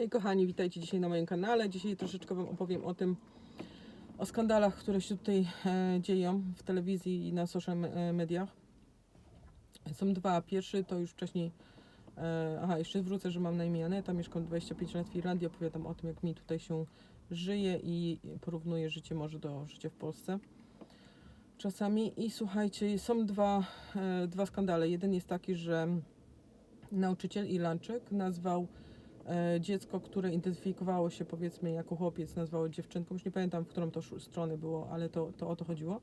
Hej kochani, witajcie dzisiaj na moim kanale. Dzisiaj troszeczkę Wam opowiem o tym, o skandalach, które się tutaj e, dzieją w telewizji i na social e, mediach. Są dwa. Pierwszy to już wcześniej, e, aha, jeszcze wrócę, że mam na imię Aneta, mieszkam 25 lat w Irlandii, opowiadam o tym, jak mi tutaj się żyje i porównuję życie może do życia w Polsce. Czasami i słuchajcie, są dwa, e, dwa skandale. Jeden jest taki, że nauczyciel Irlandczyk nazwał dziecko, które identyfikowało się powiedzmy jako chłopiec, nazwało dziewczynką, już nie pamiętam w którą to stronę było, ale to, to o to chodziło.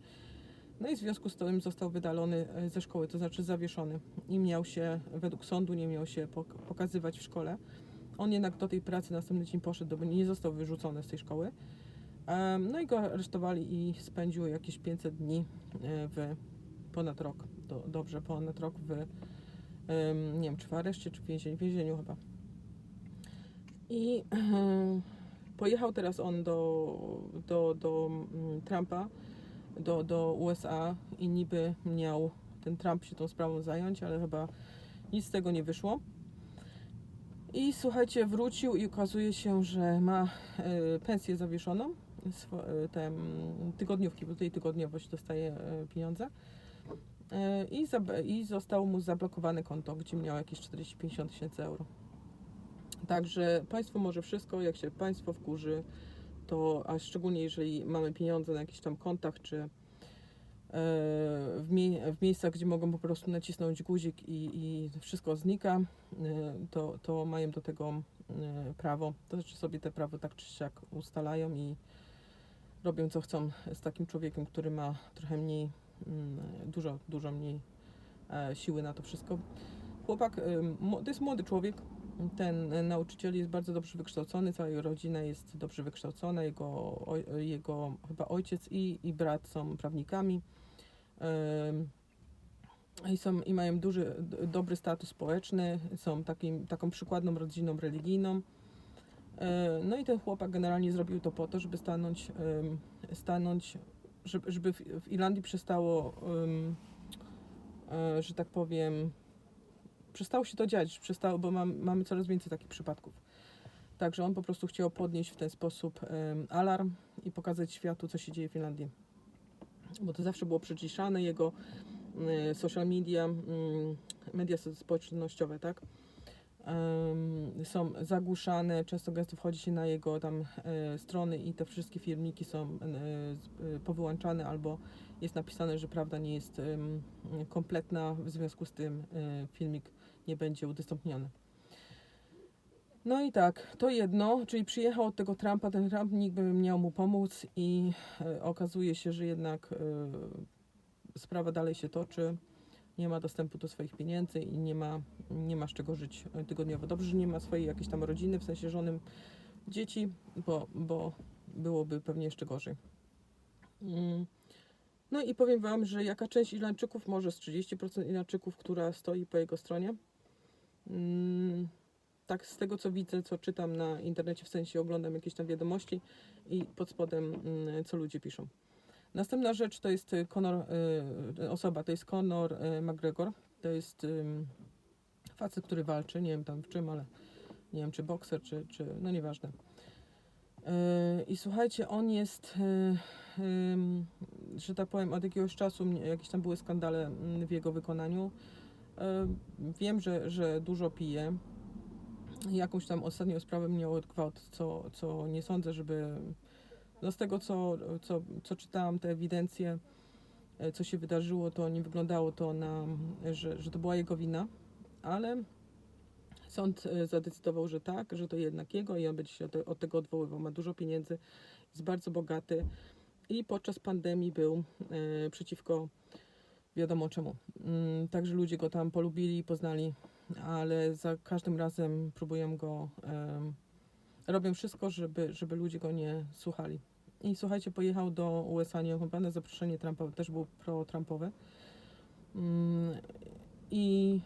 No i w związku z tym został wydalony e, ze szkoły, to znaczy zawieszony i miał się, według sądu nie miał się pok- pokazywać w szkole. On jednak do tej pracy następny dzień poszedł, bo nie został wyrzucony z tej szkoły. No i go aresztowali i spędził jakieś 500 dni e, w ponad rok, do, dobrze, ponad rok w, nie wiem, czy w areszcie, czy w więzieniu, w więzieniu chyba. I em, pojechał teraz on do, do, do mm, Trumpa, do, do USA i niby miał ten Trump się tą sprawą zająć, ale chyba nic z tego nie wyszło. I słuchajcie, wrócił i okazuje się, że ma e, pensję zawieszoną, e, te mm, tygodniówki, bo tutaj tygodniowo się dostaje e, pieniądze. I, I zostało mu zablokowane konto, gdzie miał jakieś 40-50 tysięcy euro. Także państwo może wszystko, jak się państwo wkurzy, to a szczególnie jeżeli mamy pieniądze na jakichś tam kontach, czy e, w, mie- w miejscach, gdzie mogą po prostu nacisnąć guzik i, i wszystko znika, e, to, to mają do tego e, prawo. To znaczy sobie te prawo tak czy siak ustalają i robią co chcą z takim człowiekiem, który ma trochę mniej, mm, dużo, dużo mniej siły na to wszystko. Chłopak, to jest młody człowiek, ten nauczyciel jest bardzo dobrze wykształcony, cała jego rodzina jest dobrze wykształcona, jego, jego chyba ojciec i, i brat są prawnikami. I, są, I mają duży, dobry status społeczny, są takim, taką przykładną rodziną religijną. E, No i ten chłopak generalnie zrobił to po to, żeby stanąć, stanąć żeby, w, Irlandii przestało, e, że tak powiem, przestało się to dziać, przestało, bo mam, mamy coraz więcej takich przypadków. Także on po prostu chciał podnieść w ten sposób em, alarm i pokazać światu, co się dzieje w Finlandii. Bo to zawsze było przyciszane, jego e, social media, mm, media społecznościowe, tak? są zagłuszane, często gęsto wchodzi się na jego tam e, strony i te wszystkie filmiki są e, powyłączane albo jest napisane, że prawda nie jest kompletna, w związku z tym filmik nie będzie udostępniony. No i tak, to jedno, czyli przyjechał od tego Trumpa, ten Trump nikt miał mu pomóc i e, okazuje się, że jednak e, sprawa dalej się toczy, nie ma dostępu do swoich pieniędzy i nie ma, nie ma z czego żyć e, tygodniowo. Dobrze, że nie ma swojej jakiejś tam rodziny, w sensie żonym dzieci, bo, bo byłoby pewnie jeszcze gorzej. Mm. No i powiem Wam, że jaka część Irlandczyków, może z 30% Irlandczyków, która stoi po jego stronie, tak z tego co widzę, co czytam na internecie, w sensie oglądam jakieś tam wiadomości i pod spodem mm, co ludzie piszą. Następna rzecz to jest y, Conor, y, osoba, to jest Conor y, McGregor, to jest facet, który walczy, nie wiem tam w czym, ale nie wiem czy bokser, czy, czy no nieważne. Y, I słuchajcie, on jest, y, że tak powiem, od jakiegoś czasu jakieś tam były skandale mm, w jego wykonaniu. Wiem, że, że dużo pije. Jakąś tam ostatnią sprawę miał od gwałt, co, co nie sądzę, żeby. No z tego, co, co, co czytałam, te ewidencje, e, co się wydarzyło, to nie wyglądało to na, że, że to była jego wina, ale sąd e, zadecydował, że tak, że to jednak jego i on będzie się od, od tego odwoływał. Ma dużo pieniędzy, jest bardzo bogaty i podczas pandemii był e, przeciwko wiadomo czemu. Mm, Także ludzie go tam polubili, poznali, ale za każdym razem próbują go, em, robią wszystko, żeby, żeby ludzie go nie słuchali. I słuchajcie, pojechał do USA nie chyba na zaproszenie Trumpa, też był pro-Trumpowe. Mm, I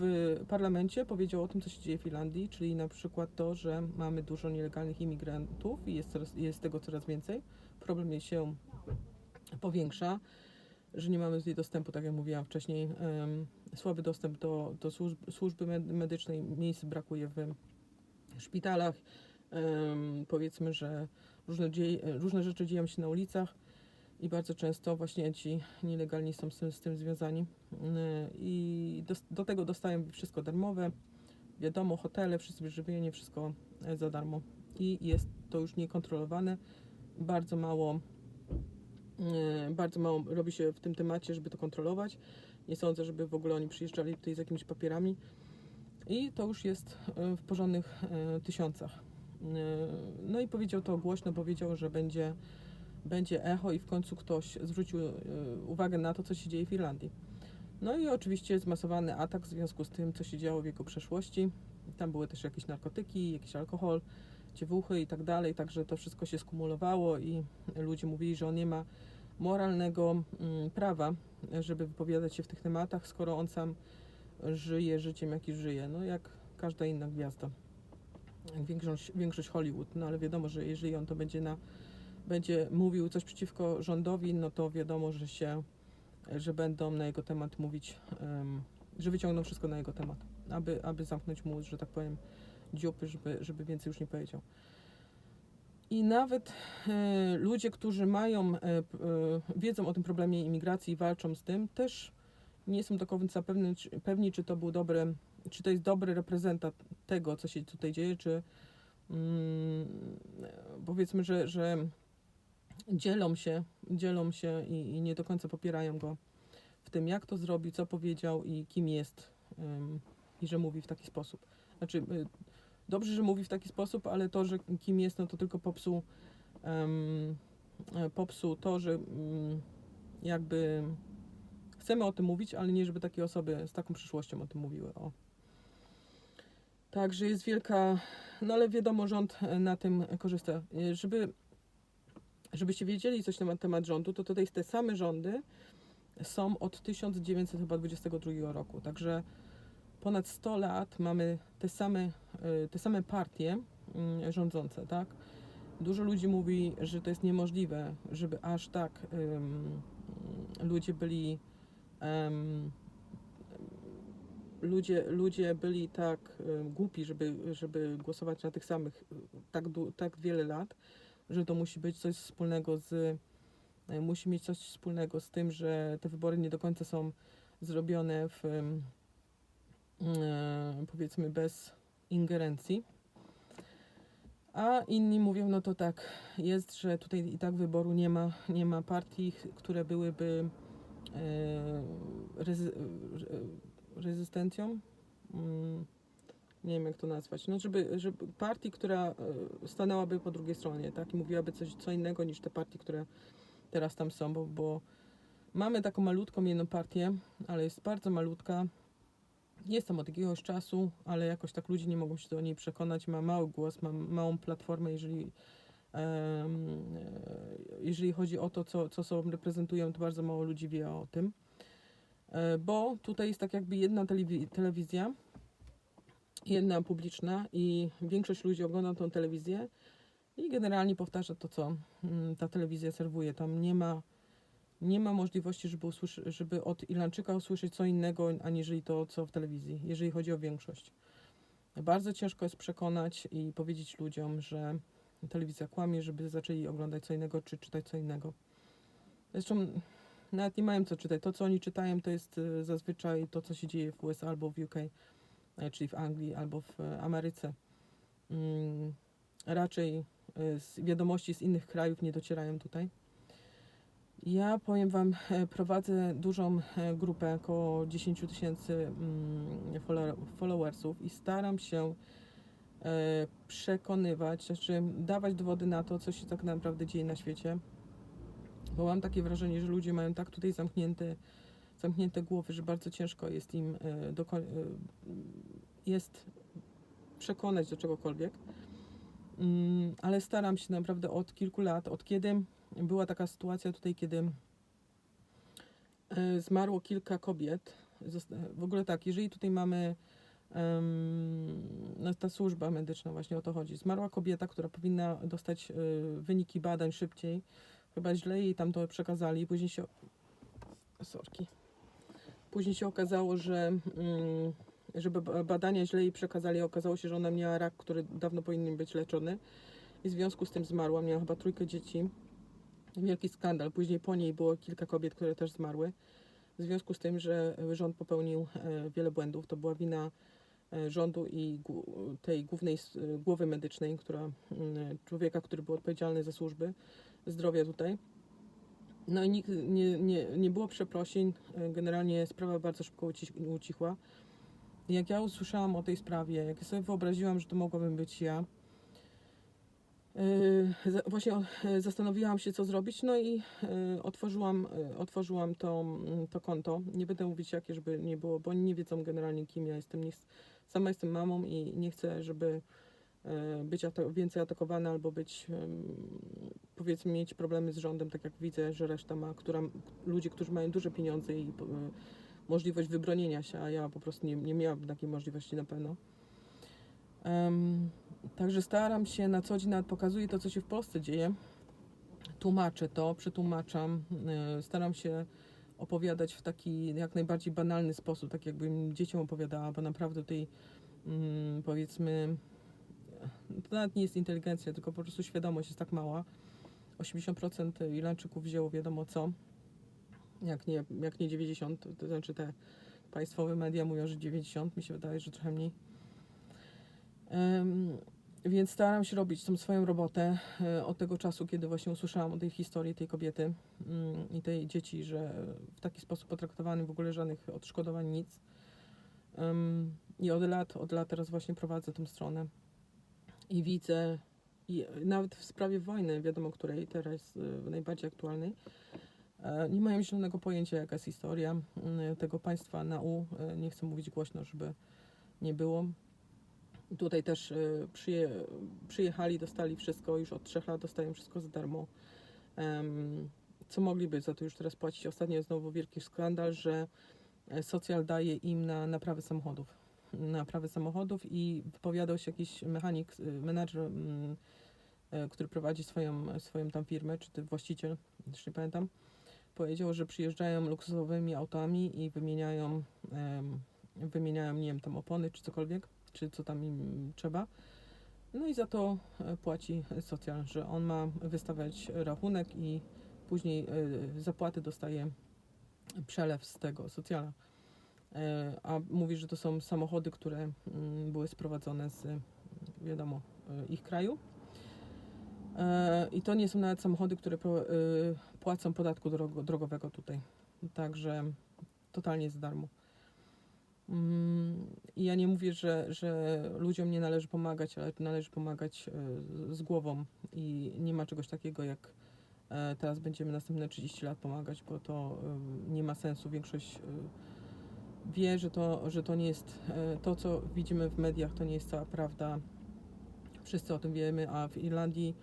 w parlamencie powiedział o tym, co się dzieje w Irlandii, czyli na przykład to, że mamy dużo nielegalnych imigrantów i jest, coraz, jest tego coraz więcej. Problem się powiększa że nie mamy tutaj dostępu, tak jak mówiłam wcześniej, słaby dostęp do, do służb, służby med- medycznej, miejsc brakuje w szpitalach. Powiedzmy, że różne, dzieje, różne rzeczy dzieją się na ulicach i bardzo często właśnie ci nielegalni są z tym, z tym związani. Yy, I do, do tego dostają wszystko darmowe. Wiadomo, hotele, wszyscy żywienie, wszystko e, za darmo. I jest to już niekontrolowane. Bardzo mało, bardzo mało robi się w tym temacie, żeby to kontrolować. Nie sądzę, żeby w ogóle oni przyjeżdżali tutaj z jakimiś papierami. I to już jest e, w porządnych e, tysiącach. E, No i powiedział to głośno, powiedział, że będzie, będzie echo i w końcu ktoś zwrócił e, uwagę na to, co się dzieje w Irlandii. No i oczywiście zmasowany atak w związku z tym, co się działo w jego przeszłości. Tam były też jakieś narkotyki, jakiś alkohol, dziewuchy i tak dalej, także to wszystko się skumulowało i ludzie mówili, że on nie ma moralnego mm, prawa, żeby wypowiadać się w tych tematach, skoro on sam żyje życiem, jaki żyje, no jak każda inna gwiazda. Większość, większość Hollywood, no ale wiadomo, że jeżeli on to będzie na będzie mówił coś przeciwko rządowi, no to wiadomo, że się, że będą na jego temat mówić, em, że wyciągną wszystko na jego temat, aby, aby zamknąć mu, że tak powiem, dziupy, żeby, żeby więcej już nie powiedział. I nawet e, ludzie, którzy mają, e, e, wiedzą o tym problemie imigracji i walczą z tym, też nie jestem do końca pewny, czy, pewni, czy to był dobry, czy to jest dobry reprezentant tego, co się tutaj dzieje, czy mm, powiedzmy, że, że dzielą się, dzielą się i, i nie do końca popierają go w tym, jak to zrobił, co powiedział i kim jest i że mówi w taki sposób. Znaczy, y, dobrze, że mówi w taki sposób, ale to, że kim jest, no to tylko popsuł, e, popsuł to, że ym, jakby chcemy o tym mówić, ale nie żeby takie osoby z taką przyszłością o tym mówiły. O. Także jest wielka, no ale wiadomo, rząd e, na tym korzysta. E, Żeby, żebyście wiedzieli coś na temat rządu, to tutaj te same rządy są od 1922 roku. Także ponad 100 lat mamy te same, e, te same partie mm, rządzące, tak? Dużo ludzi mówi, że to jest niemożliwe, żeby aż tak ym, ludzie byli em, ludzie, ludzie byli tak em, głupi, żeby, żeby głosować na tych samych tak, tak wiele lat, że to musi być coś wspólnego z e, musi mieć coś wspólnego z tym, że te wybory nie do końca są zrobione w e, powiedzmy bez ingerencji. A inni mówią, no to tak jest, że tutaj i tak wyboru nie ma, nie ma partii, które byłyby e, rezy, e, rezystencją. Mm, nie wiem jak to nazwać. No, żeby, żeby partii, która e, stanęłaby po drugiej stronie, tak? I mówiłaby coś co innego niż te partie, które teraz tam są, bo, bo mamy taką malutką jedną partię, ale jest bardzo malutka. Jest tam od jakiegoś czasu, ale jakoś tak ludzie nie mogą się do niej przekonać. Ma mały głos, ma małą platformę, jeżeli, e, jeżeli chodzi o to, co, co sobą reprezentują, to bardzo mało ludzi wie o tym. E, Bo tutaj jest tak jakby jedna telewi- telewizja, jedna publiczna i większość ludzi ogląda tą telewizję i generalnie powtarza to, co mm, ta telewizja serwuje. Tam nie ma, nie ma możliwości, żeby, usłyszy, żeby od Irlandczyka usłyszeć co innego, aniżeli to, co w telewizji, jeżeli chodzi o większość. Bardzo ciężko jest przekonać i powiedzieć ludziom, że telewizja kłamie, żeby zaczęli oglądać co innego, czy czytać co innego. Zresztą nawet nie mają co czytać. To, co oni czytają, to jest y, zazwyczaj to, co się dzieje w USA albo w UK, e, czyli w Anglii albo w e, Ameryce. Mm, Raczej y, wiadomości z innych krajów nie docierają tutaj. Ja powiem Wam, e, prowadzę dużą e, grupę, około 10 tysięcy mm, follow- followersów i staram się e, przekonywać, znaczy dawać dowody na to, co się tak naprawdę dzieje na świecie. Bo mam takie wrażenie, że ludzie mają tak tutaj zamknięte, zamknięte głowy, że bardzo ciężko jest im jest przekonać do czegokolwiek. Mm, ale staram się naprawdę od kilku lat, od kiedy była taka sytuacja tutaj, kiedy e, zmarło kilka kobiet. Zosta- W ogóle tak, jeżeli tutaj mamy no, ta służba medyczna, właśnie o to chodzi. Zmarła kobieta, która powinna dostać e, wyniki badań szybciej. Chyba źle jej tam to przekazali później się. Sorki. Później się okazało, że, mm, żeby ba- badania źle jej przekazali. Okazało się, że ona miała rak, który dawno powinien być leczony. I w związku z tym zmarła. Miała chyba trójkę dzieci. Wielki skandal. Później po niej było kilka kobiet, które też zmarły. W związku z tym, że rząd popełnił e, wiele błędów. To była wina e, rządu i tej głównej głowy medycznej, która, człowieka, który był odpowiedzialny za służby zdrowia tutaj. No i nikt, nie, nie, nie było przeprosin. E, Generalnie sprawa bardzo szybko uci- ucichła. Jak ja usłyszałam o tej sprawie, jak sobie wyobraziłam, że to mogłabym być ja, właśnie e, zastanowiłam się, co zrobić, no i e, otworzyłam, otworzyłam to, mm, to konto. Nie będę mówić jakie, żeby nie było, bo oni nie wiedzą generalnie, kim ja jestem. Nie, sama jestem mamą i nie chcę, żeby być ata- więcej atakowana albo być, powiedzmy, mieć problemy z rządem, tak jak widzę, że reszta ma, która, ludzie, którzy mają duże pieniądze i możliwość wybronienia się, a ja po prostu nie, nie miałabym takiej możliwości na pewno. Także staram się na co dzień, nawet pokazuję to, co się w Polsce dzieje. Tłumaczę to, przetłumaczam, e, staram się opowiadać w taki jak najbardziej banalny sposób, tak jakbym dzieciom opowiadała, bo naprawdę tutaj mm, powiedzmy to nawet nie jest inteligencja, tylko po prostu świadomość jest tak mała. 80% Irlandczyków wzięło wiadomo co, jak nie, jak nie 90, to znaczy te państwowe media mówią, że 90, mi się wydaje, że trochę mniej. Więc staram się robić tą swoją robotę e, od tego czasu, kiedy właśnie usłyszałam o tej historii tej kobiety mm, i tej dzieci, że w taki sposób potraktowany, w ogóle żadnych odszkodowań, nic. I od lat, od lat teraz właśnie prowadzę tą stronę i widzę, i nawet w sprawie wojny, wiadomo której teraz y, najbardziej aktualnej, e, nie mają zielonego pojęcia, jaka jest historia tego państwa na U. E, Nie chcę mówić głośno, żeby nie było. Tutaj też y, przyje, przyjechali, dostali wszystko, już od trzech lat dostają wszystko za darmo. Co mogliby za to już teraz płacić? Ostatnio znowu wielki skandal, że e, socjal daje im na naprawę samochodów naprawy samochodów i wypowiadał się jakiś mechanik, y, menadżer, mm, e, który prowadzi swoją, swoją tam firmę, czy właściciel, już nie pamiętam, powiedział, że przyjeżdżają luksusowymi autami i wymieniają, wymieniają, nie wiem, tam opony, czy cokolwiek, czy co tam im trzeba. No i za to e, płaci socjal, że on ma wystawiać rachunek i później e, zapłaty dostaje przelew z tego socjala. E, A mówi, że to są samochody, które mm, były sprowadzone z, wiadomo, ich kraju. I to nie są nawet samochody, które płacą podatku drogo- drogowego tutaj. Także totalnie za darmo. Mm, I ja nie mówię, że, że ludziom nie należy pomagać, ale należy pomagać e, z- głową. I nie ma czegoś takiego jak e, teraz będziemy następne 30 lat pomagać, bo to e, nie ma sensu. Większość wie, że to, że to nie jest to, co widzimy w mediach, to nie jest cała prawda. Wszyscy o tym wiemy, a w Irlandii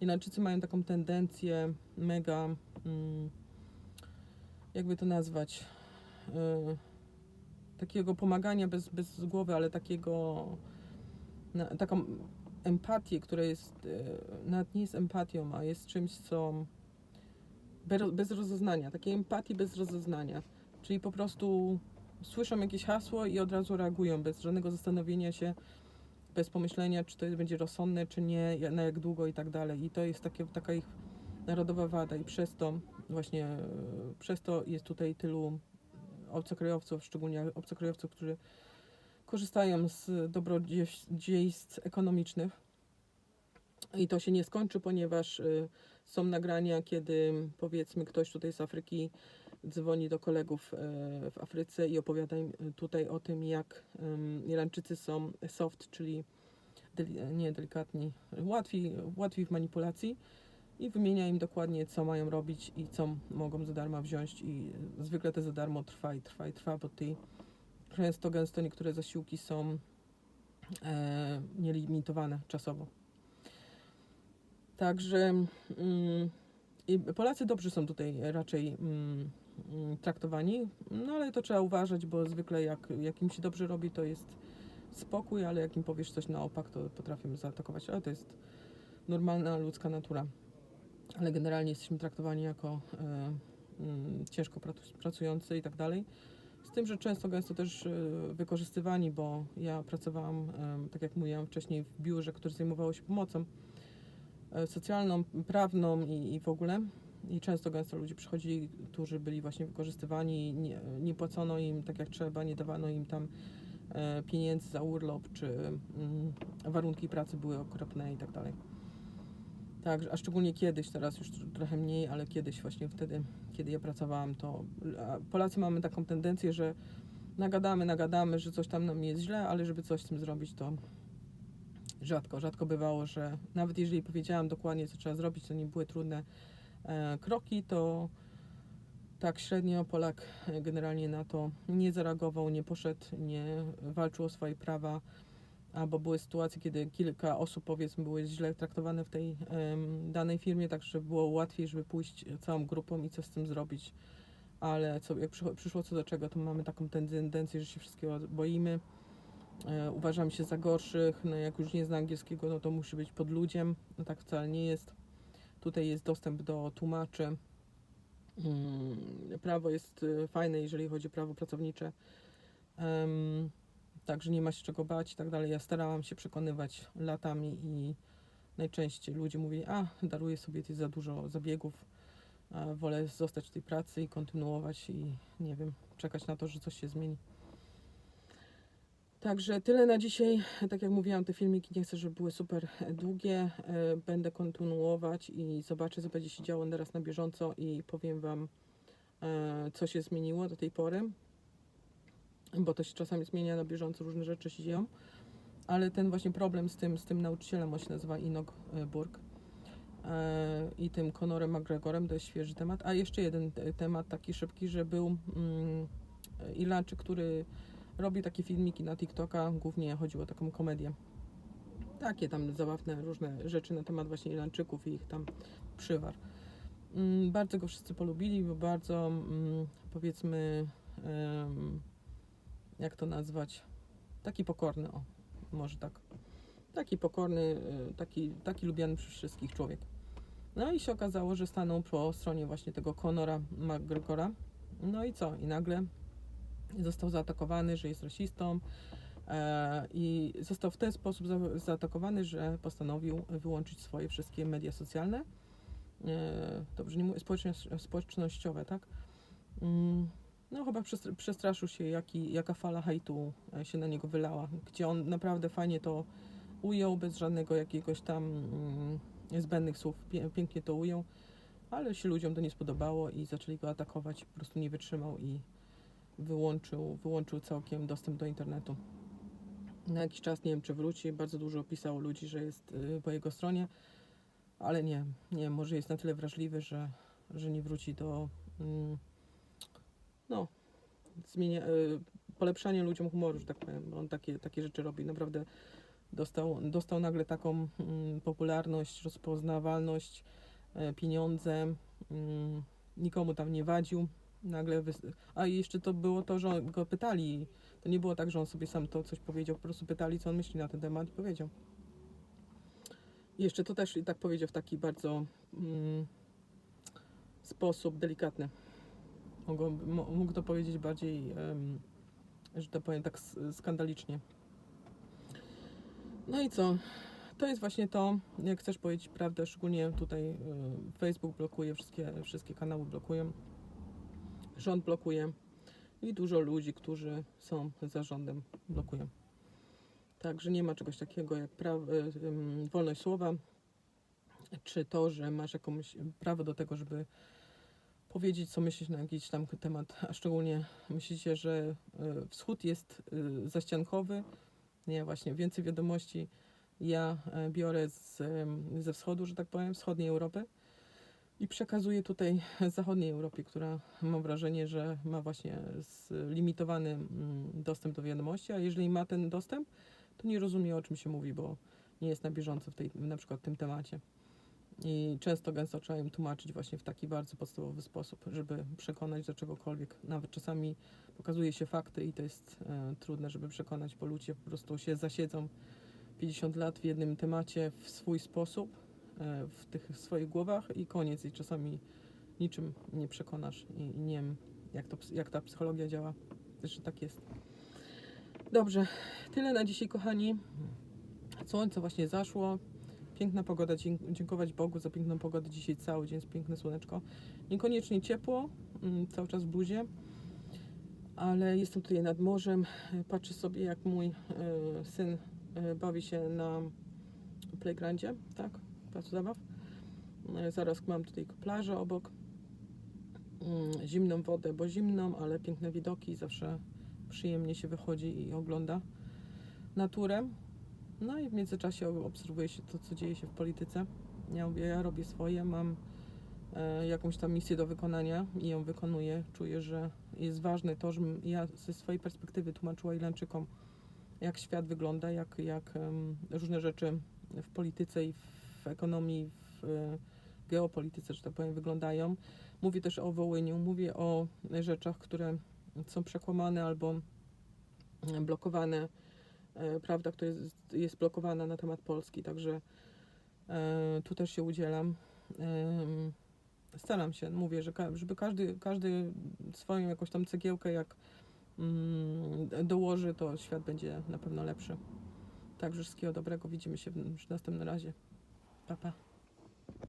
Irlandczycy mają taką tendencję mega, mm, jakby to nazwać, takiego pomagania bez, bez głowy, ale takiego, na, taką empatię, która jest, e, nawet nie jest empatią, a jest czymś, co bez, rozeznania, takiej empatii bez rozeznania, czyli po prostu słyszą jakieś hasło i od razu reagują bez żadnego zastanowienia się, bez pomyślenia, czy to będzie rozsądne, czy nie, na jak długo i tak dalej. I to jest takie, taka ich narodowa wada i przez to właśnie, e, przez to jest tutaj tylu obcokrajowców, szczególnie obcokrajowców, którzy korzystają z dobrodziejstw ekonomicznych. I to się nie skończy, ponieważ y, są nagrania, kiedy powiedzmy ktoś tutaj z Afryki dzwoni do kolegów e, w Afryce i opowiada im e, tutaj o tym, jak Irańczycy są soft, czyli nie delikatni, łatwi, łatwi w manipulacji i wymienia im dokładnie, co mają robić i co mogą za darmo wziąć i zwykle to za darmo trwa i trwa i trwa, bo tutaj często gęsto niektóre zasiłki są e, nielimitowane czasowo. Także mm, Polacy dobrze są tutaj raczej mm, mm, traktowani, no ale to trzeba uważać, bo zwykle jak, jak im się dobrze robi, to jest spokój, ale jak im powiesz coś na opak, to potrafią zaatakować, ale to jest normalna ludzka natura. Ale generalnie jesteśmy traktowani jako e, mm, ciężko pracu- pracujący i tak dalej. Z tym, że często, gęsto też e, wykorzystywani, bo ja pracowałam, tak jak mówiłam wcześniej, w biurze, które zajmowało się pomocą e, socjalną, prawną i, i w ogóle. I często, gęsto ludzie przychodzili, którzy byli właśnie wykorzystywani, nie, nie płacono im tak jak trzeba, nie dawano im tam pieniędzy za urlop, czy mm, warunki pracy były okropne i tak dalej. Tak, a szczególnie kiedyś, teraz już tr- trochę mniej, ale kiedyś właśnie wtedy, kiedy ja pracowałam, to Polacy mamy taką tendencję, że nagadamy, nagadamy, że coś tam nam jest źle, ale żeby coś z tym zrobić, to rzadko, rzadko bywało, że nawet jeżeli powiedziałam dokładnie, co trzeba zrobić, to nie były trudne e, kroki, to tak średnio Polak e, generalnie na to nie zareagował, nie poszedł, nie walczył o swoje prawa, albo były sytuacje, kiedy kilka osób powiedzmy były źle traktowane w tej danej firmie, tak żeby było łatwiej, żeby pójść całą grupą i coś z tym zrobić. Ale co, jak przyszło co do czego, to mamy taką tendencję, że się wszystkiego boimy. E, uważam się za gorszych, no jak już nie zna angielskiego, no to musi być pod ludziem. No tak wcale nie jest. Tutaj jest dostęp do tłumaczy. Mm, Prawo jest y, fajne, jeżeli chodzi o prawo pracownicze. Także nie ma się czego bać i tak dalej. Ja starałam się przekonywać latami i najczęściej ludzie mówili, a daruję sobie ty za dużo zabiegów, wolę zostać w tej pracy i kontynuować i nie wiem, czekać na to, że coś się zmieni. Także tyle na dzisiaj. Tak jak mówiłam, te filmiki nie chcę, żeby były super długie. E, Będę kontynuować i zobaczę, co będzie się działo teraz na bieżąco i powiem Wam, e, co się zmieniło do tej pory bo to się czasami zmienia na bieżąco, różne rzeczy się dzieją. Ale ten właśnie problem z tym, z tym nauczycielem, on się nazywa Inok e, Burg e, i tym Conorem McGregorem, to jest świeży temat. A jeszcze jeden te- temat taki szybki, że był mm, Irlandczyk, który robi takie filmiki na TikToka, głównie chodziło o taką komedię. Takie tam zabawne różne rzeczy na temat właśnie Irlandczyków i ich tam przywar. Mm, bardzo go wszyscy polubili, bo bardzo mm, powiedzmy jak to nazwać, taki pokorny, o, może tak. Taki pokorny, y, taki, taki lubiany przez wszystkich człowiek. No i się okazało, że stanął po stronie właśnie tego Conora McGregora. No i co? I nagle został zaatakowany, że jest rasistą e, i został w ten sposób za, zaatakowany, że postanowił wyłączyć swoje wszystkie media socjalne. E, dobrze, nie mówię, społeczność, społecznościowe, tak? Mm, no chyba przestr- przestraszył się, jaki, jaka fala hejtu e, się na niego wylała, gdzie on naprawdę fajnie to ujął, bez żadnego jakiegoś tam mm, zbędnych słów, pięknie to ujął, ale się ludziom to nie spodobało i zaczęli go atakować, po prostu nie wytrzymał i wyłączył, wyłączył całkiem dostęp do internetu. Na jakiś czas, nie wiem czy wróci, bardzo dużo pisało ludzi, że jest y, po jego stronie, ale nie, nie, może jest na tyle wrażliwy, że, że nie wróci do... Mm, no, zmienia, y, polepszanie ludziom humoru, że tak powiem, on takie, takie rzeczy robi. Naprawdę dostał, dostał nagle taką mm, popularność, rozpoznawalność, e, pieniądze, mm, nikomu tam nie wadził. Nagle wys- A i jeszcze to było to, że go pytali. To nie było tak, że on sobie sam to coś powiedział, po prostu pytali, co on myśli na ten temat i powiedział. Jeszcze to też i tak powiedział w taki bardzo mm, sposób delikatny. Mógł to powiedzieć bardziej, że to powiem tak skandalicznie. No i co? To jest właśnie to, jak chcesz powiedzieć prawdę, szczególnie tutaj Facebook blokuje, wszystkie, wszystkie kanały blokują, rząd blokuje i dużo ludzi, którzy są za rządem blokują. Także nie ma czegoś takiego jak wolność słowa, czy to, że masz jakąś prawo do tego, żeby powiedzieć, co myślisz na jakiś tam temat, a szczególnie myślicie, że y, wschód jest y, zaściankowy. Nie, właśnie, więcej wiadomości ja e, biorę z, ze wschodu, że tak powiem, wschodniej Europy i przekazuję tutaj zachodniej Europie, która mam wrażenie, że ma właśnie limitowany mm, dostęp do wiadomości, a jeżeli ma ten dostęp, to nie rozumie o czym się mówi, bo nie jest na bieżąco w tej, na przykład tym temacie. I często gęsto trzeba im tłumaczyć właśnie w taki bardzo podstawowy sposób, żeby przekonać do czegokolwiek. Nawet czasami pokazuje się fakty i to jest e, trudne, żeby przekonać, bo ludzie po prostu się zasiedzą 50 lat w jednym temacie w swój sposób, e, w tych swoich głowach i koniec. I czasami niczym nie przekonasz i, i nie wiem, jak, to, jak ta psychologia działa. że tak jest. Dobrze, tyle na dzisiaj, kochani. Słońce właśnie zaszło. Piękna pogoda, dziękować Bogu za piękną pogodę. Dzisiaj cały dzień jest piękne słoneczko. Niekoniecznie ciepło, mm, cały czas w ale jestem tutaj nad morzem. Patrzę sobie, jak mój e, syn e, bawi się na playgroundzie, tak? Placu zabaw. E, Zaraz mam tutaj plażę obok. Mm, Zimną wodę, bo zimną, ale piękne widoki. Zawsze przyjemnie się wychodzi i ogląda naturę. No i w międzyczasie obserwuje się to, co dzieje się w polityce. Ja ja robię swoje, mam e, jakąś tam misję do wykonania i ją wykonuję. Czuję, że jest ważne to, żebym ja ze swojej perspektywy tłumaczyła Irlandczykom, jak świat wygląda, jak, jak em, różne rzeczy w polityce i w ekonomii, w e, geopolityce, że tak powiem, wyglądają. Mówię też o Wołyniu, mówię o rzeczach, które są przekłamane albo blokowane, prawda, która jest, jest blokowana na temat Polski, także e, tu też się udzielam. Em, Staram się, mówię, że żeby każdy, każdy swoją jakąś tam cegiełkę jak mm, dołoży, to świat będzie na pewno lepszy. Także wszystkiego dobrego, widzimy się w następnym razie. Pa, pa.